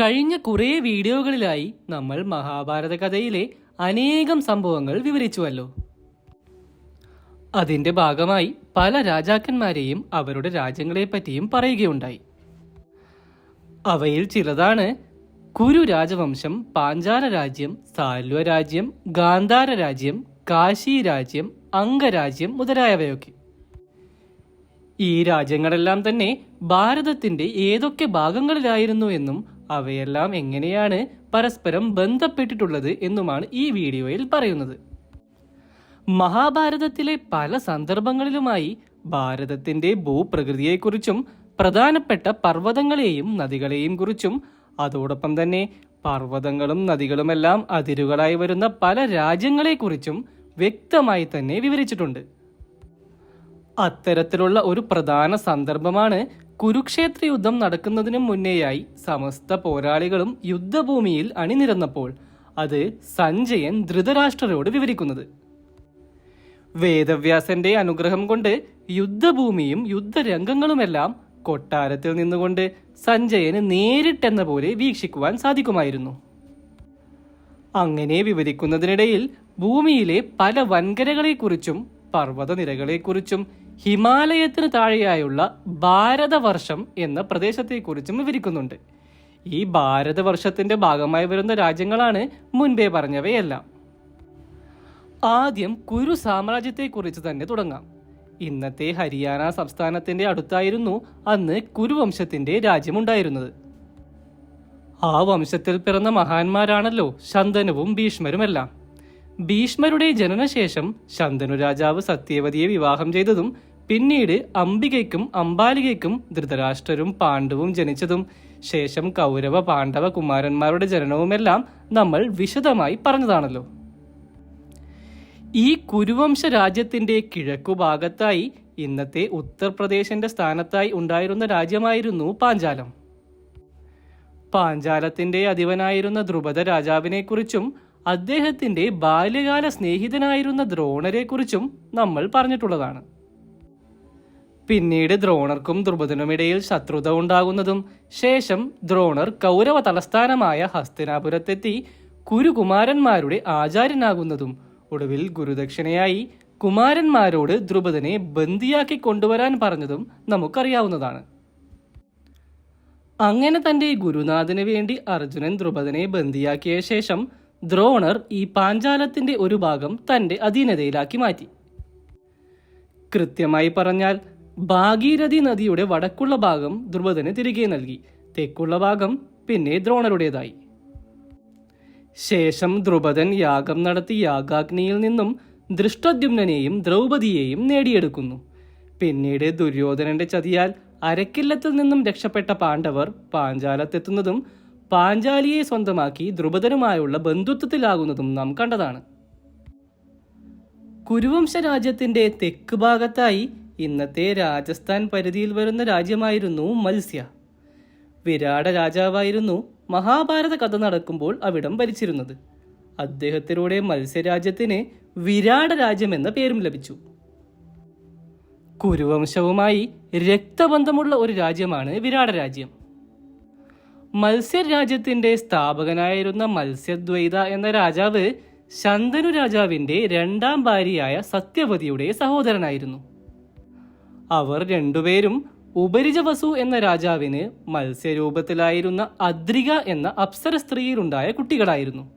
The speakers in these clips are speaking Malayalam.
കഴിഞ്ഞ കുറേ വീഡിയോകളിലായി നമ്മൾ മഹാഭാരത കഥയിലെ അനേകം സംഭവങ്ങൾ വിവരിച്ചുവല്ലോ. അതിന്റെ ഭാഗമായി പല രാജാക്കന്മാരെയും അവരുടെ രാജ്യങ്ങളെപ്പറ്റിയും പറയുകയുണ്ടായി. അവയിൽ ചിലതാണ് കുരു രാജവംശം പാഞ്ചാല രാജ്യം സാൽവ രാജ്യം ഗാന്ധാര രാജ്യം കാശി രാജ്യം അംഗരാജ്യം മുതലായവയൊക്കെ. ഈ രാജ്യങ്ങളെല്ലാം തന്നെ ഭാരതത്തിന്റെ ഏതൊക്കെ ഭാഗങ്ങളിലായിരുന്നു എന്നും അവയെല്ലാം എങ്ങനെയാണ് പരസ്പരം ബന്ധപ്പെട്ടിട്ടുള്ളത് എന്നുമാണ് ഈ വീഡിയോയിൽ പറയുന്നത്. മഹാഭാരതത്തിലെ പല സന്ദർഭങ്ങളിലുമായി ഭാരതത്തിന്റെ ഭൂപ്രകൃതിയെക്കുറിച്ചും പ്രധാനപ്പെട്ട പർവതങ്ങളെയും നദികളെയും കുറിച്ചും അതോടൊപ്പം തന്നെ പർവതങ്ങളും നദികളുമെല്ലാം അതിരുകളായി വരുന്ന പല രാജ്യങ്ങളെക്കുറിച്ചും വ്യക്തമായി തന്നെ വിവരിച്ചിട്ടുണ്ട്. അത്തരത്തിലുള്ള ഒരു പ്രധാന സന്ദർഭമാണ് കുരുക്ഷേത്ര യുദ്ധം നടക്കുന്നതിനു മുന്നേയായി സമസ്ത പോരാളികളും യുദ്ധഭൂമിയിൽ അണിനിരന്നപ്പോൾ അത് സഞ്ജയൻ ധൃതരാഷ്ട്രരോട് വിവരിക്കുന്നത്. വേദവ്യാസന്റെ അനുഗ്രഹം കൊണ്ട് യുദ്ധഭൂമിയും യുദ്ധരംഗങ്ങളുമെല്ലാം കൊട്ടാരത്തിൽ നിന്നുകൊണ്ട് സഞ്ജയന് നേരിട്ടെന്ന പോലെ വീക്ഷിക്കുവാൻ സാധിക്കുമായിരുന്നു. അങ്ങനെ വിവരിക്കുന്നതിനിടയിൽ ഭൂമിയിലെ പല വൻകരകളെക്കുറിച്ചും പർവതനിരകളെക്കുറിച്ചും ഹിമാലയത്തിന് താഴെയായുള്ള ഭാരതവർഷം എന്ന പ്രദേശത്തെക്കുറിച്ചും വിവരിക്കുന്നുണ്ട്. ഈ ഭാരതവർഷത്തിന്റെ ഭാഗമായി വരുന്ന രാജ്യങ്ങളാണ് മുൻപേ പറഞ്ഞവയെല്ലാം. ആദ്യം കുരു സാമ്രാജ്യത്തെക്കുറിച്ച് തന്നെ തുടങ്ങാം. ഇന്നത്തെ ഹരിയാന സംസ്ഥാനത്തിന്റെ അടുത്തായിരുന്നു അന്ന് കുരുവംശത്തിന്റെ രാജ്യമുണ്ടായിരുന്നത്. ആ വംശത്തിൽ പിറന്ന മഹാന്മാരാണല്ലോ ശന്തനുവും ഭീഷ്മരുമെല്ലാം. ഭീഷ്മരുടെ ജനനശേഷം ശന്തനു രാജാവ് സത്യവതിയെ വിവാഹം ചെയ്തതും പിന്നീട് അംബികയ്ക്കും അംബാലികയ്ക്കും ധൃതരാഷ്ട്രരും പാണ്ഡവും ജനിച്ചതും ശേഷം കൗരവ പാണ്ഡവ കുമാരന്മാരുടെ ജനനവുമെല്ലാം നമ്മൾ വിശദമായി പറഞ്ഞതാണല്ലോ. ഈ കുരുവംശ രാജ്യത്തിന്റെ കിഴക്കുഭാഗത്തായി ഇന്നത്തെ ഉത്തർപ്രദേശിന്റെ സ്ഥാനത്തായി ഉണ്ടായിരുന്ന രാജ്യമായിരുന്നു പാഞ്ചാലം. പാഞ്ചാലത്തിന്റെ അധിപനായിരുന്ന ദ്രുപദ രാജാവിനെക്കുറിച്ചും അദ്ദേഹത്തിന്റെ ബാല്യകാല സ്നേഹിതനായിരുന്ന ദ്രോണരെക്കുറിച്ചും നമ്മൾ പറഞ്ഞിട്ടുള്ളതാണ്. പിന്നീട് ദ്രോണർക്കും ദ്രുപദനുമിടയിൽ ശത്രുത ഉണ്ടാകുന്നതും ശേഷം ദ്രോണർ കൗരവ തലസ്ഥാനമായ ഹസ്തിനാപുരത്തെത്തി കുരുകുമാരന്മാരുടെ ആചാര്യനാകുന്നതും ഒടുവിൽ ഗുരുദക്ഷിണയായി കുമാരന്മാരോട് ദ്രുപദനെ ബന്ദിയാക്കി കൊണ്ടുവരാൻ പറഞ്ഞതും നമുക്കറിയാവുന്നതാണ്. അങ്ങനെ തന്റെ ഗുരുനാഥന് വേണ്ടി അർജുനൻ ദ്രുപദനെ ബന്ദിയാക്കിയ ശേഷം ദ്രോണർ ഈ പാഞ്ചാലത്തിന്റെ ഒരു ഭാഗം തന്റെ അധീനതയിലാക്കി മാറ്റി. കൃത്യമായി പറഞ്ഞാൽ ഭാഗീരഥി നദിയുടെ വടക്കുള്ള ഭാഗം ദ്രുപദന് തിരികെ നൽകി. തെക്കുള്ള ഭാഗം പിന്നെ ദ്രോണരുടേതായി. ശേഷം ദ്രുപദൻ യാഗം നടത്തി യാഗാഗ്നിയിൽ നിന്നും ദൃഷ്ടദ്യുനെയും ദ്രൗപദിയെയും നേടിയെടുക്കുന്നു. പിന്നീട് ദുര്യോധനന്റെ ചതിയാൽ അരക്കില്ലത്തിൽ നിന്നും രക്ഷപ്പെട്ട പാണ്ഡവർ പാഞ്ചാലത്തെത്തുന്നതും പാഞ്ചാലിയെ സ്വന്തമാക്കി ദ്രുപദനുമായുള്ള ബന്ധുത്വത്തിലാകുന്നതും നാം കണ്ടതാണ്. കുരുവംശ രാജ്യത്തിന്റെ തെക്ക് ഭാഗത്തായി ഇന്നത്തെ രാജസ്ഥാൻ പരിധിയിൽ വരുന്ന രാജ്യമായിരുന്നു മത്സ്യ. വിരാട രാജാവായിരുന്നു മഹാഭാരത കഥ നടക്കുമ്പോൾ അവിടം ഭരിച്ചിരുന്നത്. അദ്ദേഹത്തിലൂടെ മത്സ്യരാജ്യത്തിന് വിരാട രാജ്യം എന്ന പേരും ലഭിച്ചു. കുരുവംശവുമായി രക്തബന്ധമുള്ള ഒരു രാജ്യമാണ് വിരാട രാജ്യം. മത്സ്യരാജ്യത്തിന്റെ സ്ഥാപകനായിരുന്ന മത്സ്യദ്വൈത എന്ന രാജാവ് ശന്തനു രാജാവിന്റെ രണ്ടാം ഭാര്യയായ സത്യവതിയുടെ സഹോദരനായിരുന്നു. അവർ രണ്ടുപേരും ഉപരിജവസു എന്ന രാജാവിന് മത്സ്യരൂപത്തിലായിരുന്ന അദ്രിക എന്ന അപ്സര സ്ത്രീയിലുണ്ടായ കുട്ടികളായിരുന്നു.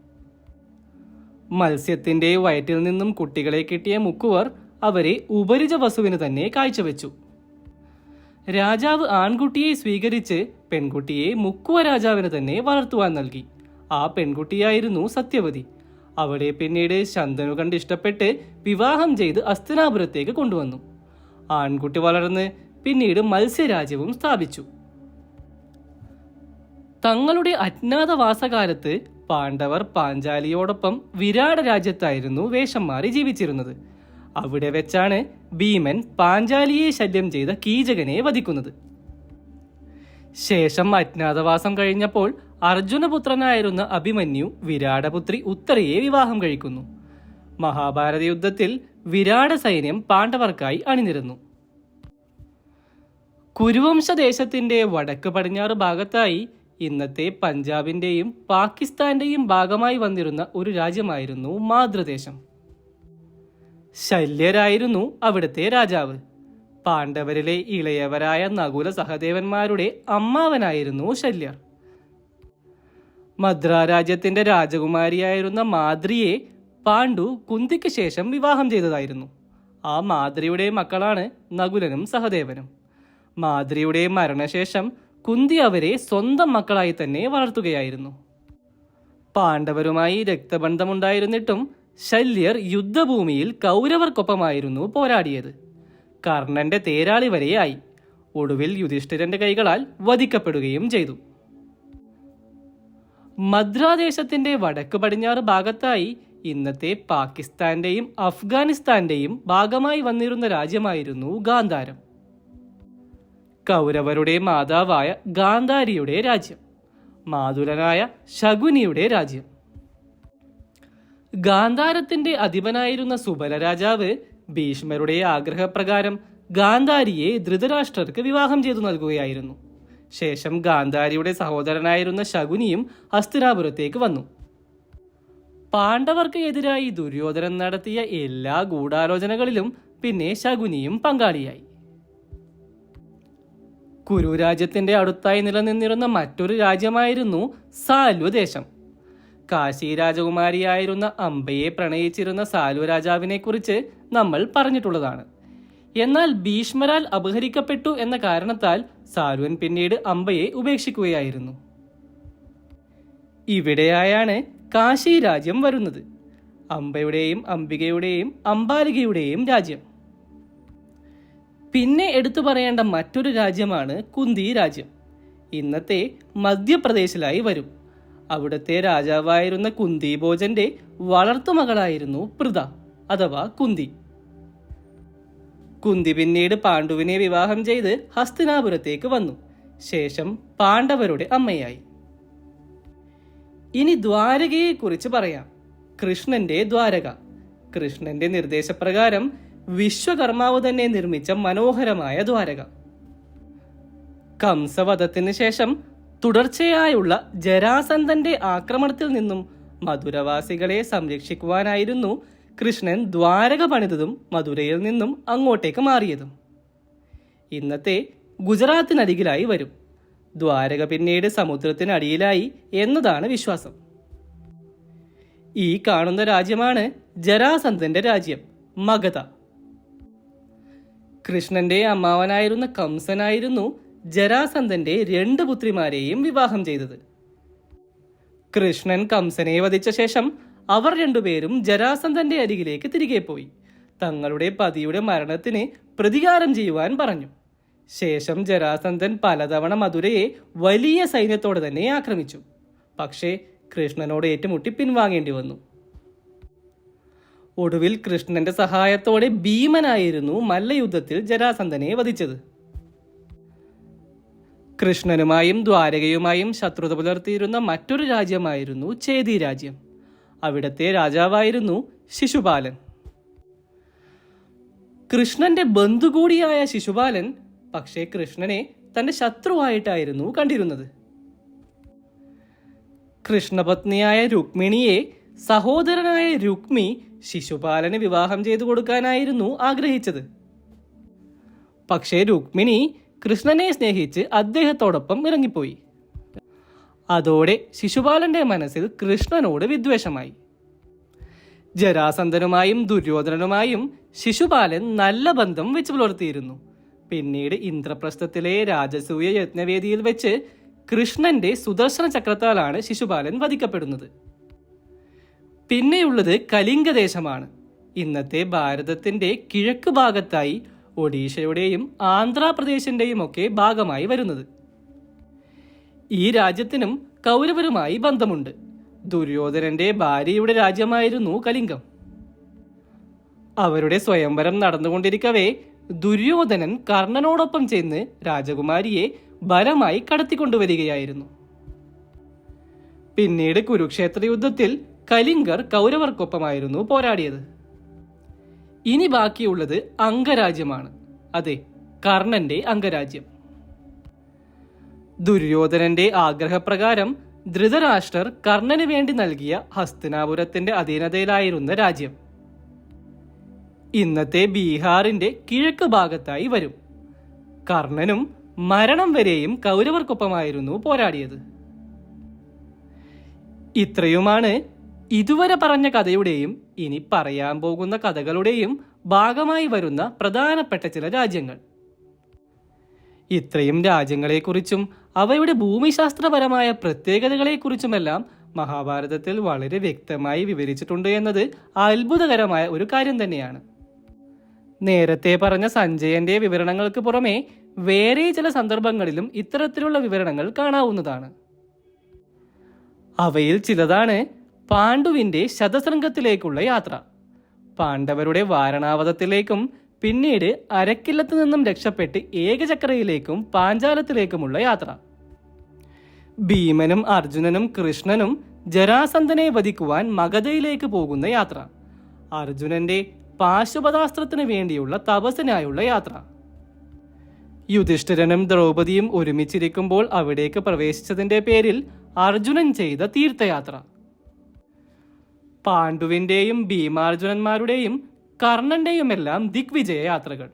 മത്സ്യത്തിന്റെ വയറ്റിൽ നിന്നും കുട്ടികളെ കിട്ടിയ മുക്കുവർ അവരെ ഉപരിജ വസുവിന് തന്നെ കാഴ്ചവെച്ചു. രാജാവ് ആൺകുട്ടിയെ സ്വീകരിച്ച് പെൺകുട്ടിയെ മുക്കുവ രാജാവിന് തന്നെ വളർത്തുവാൻ നൽകി. ആ പെൺകുട്ടിയായിരുന്നു സത്യവതി. അവളെ പിന്നീട് ശന്തനു കണ്ട് ഇഷ്ടപ്പെട്ട് വിവാഹം ചെയ്ത് അസ്തനാപുരത്തേക്ക് കൊണ്ടുവന്നു. ആൺകുട്ടി വളർന്ന് പിന്നീട് മത്സ്യരാജ്യവും സ്ഥാപിച്ചു. തങ്ങളുടെ അജ്ഞാതവാസകാലത്ത് പാണ്ഡവർ പാഞ്ചാലിയോടൊപ്പം വിരാട രാജ്യത്തായിരുന്നു വേഷം മാറി ജീവിച്ചിരുന്നത്. അവിടെ വെച്ചാണ് ഭീമൻ പാഞ്ചാലിയെ ശല്യം ചെയ്ത കീചകനെ വധിക്കുന്നത്. ശേഷം അജ്ഞാതവാസം കഴിഞ്ഞപ്പോൾ അർജുനപുത്രനായിരുന്ന അഭിമന്യു വിരാടപുത്രി ഉത്തരയെ വിവാഹം കഴിക്കുന്നു. മഹാഭാരത യുദ്ധത്തിൽ വിരാട സൈന്യം പാണ്ഡവർക്കായി അണിനിരന്നു. കുരുവംശ ദേശത്തിന്റെ വടക്ക് പടിഞ്ഞാറ് ഭാഗത്തായി ഇന്നത്തെ പഞ്ചാബിന്റെയും പാകിസ്ഥാന്റെയും ഭാഗമായി വന്നിരുന്ന ഒരു രാജ്യമായിരുന്നു മാതൃദേശം. ശല്യരായിരുന്നു അവിടുത്തെ രാജാവ്. പാണ്ഡവരിലെ ഇളയവരായ നകുല സഹദേവന്മാരുടെ അമ്മാവനായിരുന്നു ശല്യർ. മദ്ര രാജ്യത്തിന്റെ രാജകുമാരിയായിരുന്ന മാദ്രിയെ പാണ്ഡു കുന്തിക്ക് ശേഷം വിവാഹം ചെയ്തതായിരുന്നു. ആ മാദ്രിയുടെ മക്കളാണ് നകുലനും സഹദേവനും. മാദ്രിയുടെ മരണശേഷം കുന്തി അവരെ സ്വന്തം മക്കളായി തന്നെ വളർത്തുകയായിരുന്നു. പാണ്ഡവരുമായി രക്തബന്ധമുണ്ടായിരുന്നിട്ടും ശല്യർ യുദ്ധഭൂമിയിൽ കൗരവർക്കൊപ്പമായിരുന്നു പോരാടിയത്. കർണന്റെ തേരാളി വരെയായി. ഒടുവിൽ യുധിഷ്ഠിരന്റെ കൈകളാൽ വധിക്കപ്പെടുകയും ചെയ്തു. മദ്രാദേശത്തിന്റെ വടക്ക് പടിഞ്ഞാറ് ഭാഗത്തായി ഇന്നത്തെ പാകിസ്ഥാന്റെയും അഫ്ഗാനിസ്ഥാന്റെയും ഭാഗമായി വന്നിരുന്ന രാജ്യമായിരുന്നു ഗാന്ധാരം. കൗരവരുടെ മാതാവായ ഗാന്ധാരിയുടെ രാജ്യം മാതുലനായ ശകുനിയുടെ രാജ്യം. ഗാന്ധാരത്തിന്റെ അധിപനായിരുന്ന സുബല രാജാവ് ഭീഷ്മരുടെ ആഗ്രഹപ്രകാരം ഗാന്ധാരിയെ ധൃതരാഷ്ട്രർക്ക് വിവാഹം ചെയ്തു നൽകുകയായിരുന്നു. ശേഷം ഗാന്ധാരിയുടെ സഹോദരനായിരുന്ന ശകുനിയും ഹസ്തിനാപുരത്തേക്ക് വന്നു. പാണ്ഡവർക്ക് എതിരായി ദുര്യോധനൻ നടത്തിയ എല്ലാ ഗൂഢാലോചനകളിലും പിന്നെ ശകുനിയും പങ്കാളിയായി. കുരുരാജ്യത്തിന്റെ അടുത്തായി നിലനിന്നിരുന്ന മറ്റൊരു രാജ്യമായിരുന്നു സാൽവദേശം കാശി രാജകുമാരിയായിരുന്ന അംബയെ പ്രണയിച്ചിരുന്ന സാലു രാജാവിനെ കുറിച്ച് നമ്മൾ പറഞ്ഞിട്ടുള്ളതാണ്. എന്നാൽ ഭീഷ്മരാൽ അപഹരിക്കപ്പെട്ടു എന്ന കാരണത്താൽ സാലുവൻ പിന്നീട് അംബയെ ഉപേക്ഷിക്കുകയായിരുന്നു. ഇവിടെയായാണ് കാശി രാജ്യം വരുന്നത്. അംബയുടെയും അംബികയുടെയും അംബാലികയുടെയും രാജ്യം. പിന്നെ എടുത്തു പറയേണ്ട മറ്റൊരു രാജ്യമാണ് കുന്തി രാജ്യം. ഇന്നത്തെ മധ്യപ്രദേശിലായി വരും. അവിടുത്തെ രാജാവായിരുന്ന കുന്തി ഭോജന്റെ വളർത്തുമകളായിരുന്നു പൃഥ അഥവാ കുന്തി. കുന്തി പിന്നീട് പാണ്ഡുവിനെ വിവാഹം ചെയ്ത് ഹസ്തിനാപുരത്തേക്ക് വന്നു. ശേഷം പാണ്ഡവരുടെ അമ്മയായി. ഇനി ദ്വാരകയെ കുറിച്ച് പറയാം. കൃഷ്ണന്റെ ദ്വാരക. കൃഷ്ണന്റെ നിർദ്ദേശപ്രകാരം വിശ്വകർമാവ് തന്നെ നിർമ്മിച്ച മനോഹരമായ ദ്വാരക. കംസവധത്തിന് ശേഷം തുടർച്ചയായുള്ള ജരാസന്ധന്റെ ആക്രമണത്തിൽ നിന്നും മധുരവാസികളെ സംരക്ഷിക്കുവാനായിരുന്നു കൃഷ്ണൻ ദ്വാരക പണിതതും മധുരയിൽ നിന്നും അങ്ങോട്ടേക്ക് മാറിയതും. ഇന്നത്തെ ഗുജറാത്തിനരികിലായി വരും. ദ്വാരക പിന്നീട് സമുദ്രത്തിനടിയിലായി എന്നതാണ് വിശ്വാസം. ഈ കാണുന്ന രാജ്യമാണ് ജരാസന്ധന്റെ രാജ്യം മഗധ. കൃഷ്ണന്റെ അമ്മാവനായിരുന്ന കംസനായിരുന്നു ജരാസന്ധന്റെ രണ്ട് പുത്രിമാരെയും വിവാഹം ചെയ്തത്. കൃഷ്ണൻ കംസനെ വധിച്ച ശേഷം അവർ രണ്ടുപേരും ജരാസന്ധന്റെ അരികിലേക്ക് തിരികെ പോയി. തങ്ങളുടെ പതിയുടെ മരണത്തിന് പ്രതികാരം ചെയ്യുവാൻ പറഞ്ഞു. ശേഷം ജരാസന്ധൻ പലതവണ മധുരയെ വലിയ സൈന്യത്തോടെ തന്നെ ആക്രമിച്ചു. പക്ഷേ കൃഷ്ണനോട് ഏറ്റുമുട്ടി പിൻവാങ്ങേണ്ടി വന്നു. ഒടുവിൽ കൃഷ്ണന്റെ സഹായത്തോടെ ഭീമനായിരുന്നു മല്ലയുദ്ധത്തിൽ ജരാസന്ധനെ വധിച്ചത്. കൃഷ്ണനുമായും ദ്വാരകയുമായും ശത്രുത പുലർത്തിയിരുന്ന മറ്റൊരു രാജ്യമായിരുന്നു ചേതി രാജ്യം. അവിടത്തെ രാജാവായിരുന്നു ശിശുപാലൻ. കൃഷ്ണന്റെ ബന്ധു കൂടിയായ ശിശുപാലൻ പക്ഷേ കൃഷ്ണനെ തന്റെ ശത്രുവായിട്ടായിരുന്നു കണ്ടിരുന്നത്. കൃഷ്ണപത്നിയായ രുക്മിണിയെ സഹോദരനായ രുക്മി ശിശുപാലന് വിവാഹം ചെയ്തു കൊടുക്കാനായിരുന്നു ആഗ്രഹിച്ചത്. പക്ഷേ രുക്മിണി കൃഷ്ണനെ സ്നേഹിച്ച് അദ്ദേഹത്തോടൊപ്പം ഇറങ്ങിപ്പോയി. അതോടെ ശിശുപാലന്റെ മനസ്സിൽ കൃഷ്ണനോട് വിദ്വേഷമായി. ജരാസന്ധനുമായും ദുര്യോധനനുമായും ശിശുപാലൻ നല്ല ബന്ധം വെച്ചു പുലർത്തിയിരുന്നു. പിന്നീട് ഇന്ദ്രപ്രസ്ഥത്തിലെ രാജസൂയ യജ്ഞവേദിയിൽ വെച്ച് കൃഷ്ണന്റെ സുദർശന ചക്രത്താലാണ് ശിശുപാലൻ വധിക്കപ്പെടുന്നത്. പിന്നെയുള്ളത് കലിംഗദേശമാണ്. ഇന്നത്തെ ഭാരതത്തിന്റെ കിഴക്ക് ഭാഗത്തായി ഒഡീഷയുടെയും ആന്ധ്രാപ്രദേശിന്റെയും ഒക്കെ ഭാഗമായി വരുന്നത്. ഈ രാജ്യത്തിനും കൗരവരുമായി ബന്ധമുണ്ട്. ദുര്യോധനന്റെ ഭാര്യയുടെ രാജ്യമായിരുന്നു കലിംഗം. അവരുടെ സ്വയംവരം നടന്നുകൊണ്ടിരിക്കവേ ദുര്യോധനൻ കർണനോടൊപ്പം ചെന്ന് രാജകുമാരിയെ ബലമായി കടത്തിക്കൊണ്ടുവരികയായിരുന്നു. പിന്നീട് കുരുക്ഷേത്ര യുദ്ധത്തിൽ കലിംഗർ കൗരവർക്കൊപ്പമായിരുന്നു പോരാടിയത്. ഇനി ബാക്കിയുള്ളത് അംഗരാജ്യമാണ്. അതെ കർണന്റെ അംഗരാജ്യം. ദുര്യോധനന്റെ ആഗ്രഹപ്രകാരം ധൃതരാഷ്ട്രർ കർണന് വേണ്ടി നൽകിയ ഹസ്തിനാപുരത്തിന്റെ അധീനതയിലായിരുന്ന രാജ്യം. ഇന്നത്തെ ബീഹാറിന്റെ കിഴക്ക് ഭാഗത്തായി വരും. കർണനും മരണം വരെയും കൗരവർക്കൊപ്പമായിരുന്നു പോരാടിയത്. ഇത്രയുമാണ് ഇതുവരെ പറഞ്ഞ കഥയുടെയും ഇനി പറയാൻ പോകുന്ന കഥകളുടെയും ഭാഗമായി വരുന്ന പ്രധാനപ്പെട്ട ചില രാജ്യങ്ങൾ. ഇത്രയും രാജ്യങ്ങളെക്കുറിച്ചും അവയുടെ ഭൂമിശാസ്ത്രപരമായ പ്രത്യേകതകളെക്കുറിച്ചുമെല്ലാം മഹാഭാരതത്തിൽ വളരെ വ്യക്തമായി വിവരിച്ചിട്ടുണ്ട് എന്നത് അത്ഭുതകരമായ ഒരു കാര്യം തന്നെയാണ്. നേരത്തെ പറഞ്ഞ സഞ്ജയന്റെ വിവരണങ്ങൾക്ക് പുറമെ വേറെ ചില സന്ദർഭങ്ങളിലും ഇത്തരത്തിലുള്ള വിവരണങ്ങൾ കാണാവുന്നതാണ്. അവയിൽ ചിലതാണ് പാണ്ഡുവിന്റെ ശതശൃംഗത്തിലേക്കുള്ള യാത്ര. പാണ്ഡവരുടെ വാരണാവതത്തിലേക്കും പിന്നീട് അരക്കില്ലത്ത് നിന്നും രക്ഷപ്പെട്ട് ഏകചക്രയിലേക്കും പാഞ്ചാലത്തിലേക്കുമുള്ള യാത്ര. ഭീമനും അർജുനനും കൃഷ്ണനും ജരാസന്ധനെ വധിക്കുവാൻ മഗധയിലേക്ക് പോകുന്ന യാത്ര. അർജുനന്റെ പാശുപതാസ്ത്രത്തിന് വേണ്ടിയുള്ള തപസ്സിനായുള്ള യാത്ര. യുധിഷ്ഠിരനും ദ്രൗപദിയും ഒരുമിച്ചിരിക്കുമ്പോൾ അവിടേക്ക് പ്രവേശിച്ചതിന്റെ പേരിൽ അർജുനൻ ചെയ്ത തീർത്ഥയാത്ര. പാണ്ഡുവിന്റെയും ഭീമാർജുനന്മാരുടെയും കർണന്റെയുമെല്ലാം ദിഗ്വിജയ യാത്രകൾ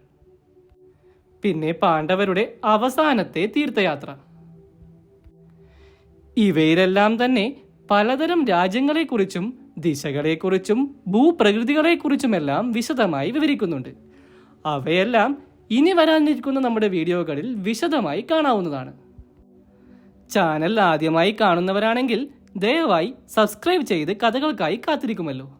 പിന്നെ പാണ്ഡവരുടെ അവസാനത്തെ തീർത്ഥയാത്ര. ഇവയിലെല്ലാം തന്നെ പലതരം രാജ്യങ്ങളെക്കുറിച്ചും ദിശകളെക്കുറിച്ചും ഭൂപ്രകൃതികളെക്കുറിച്ചുമെല്ലാം വിശദമായി വിവരിക്കുന്നുണ്ട്. അവയെല്ലാം ഇനി വരാനിരിക്കുന്ന നമ്മുടെ വീഡിയോകളിൽ വിശദമായി കാണാവുന്നതാണ്. ചാനൽ ആദ്യമായി കാണുന്നവരാണെങ്കിൽ ദയവായി സബ്സ്ക്രൈബ് ചെയ്ത് കഥകൾക്കായി കാത്തിരിക്കുമല്ലോ.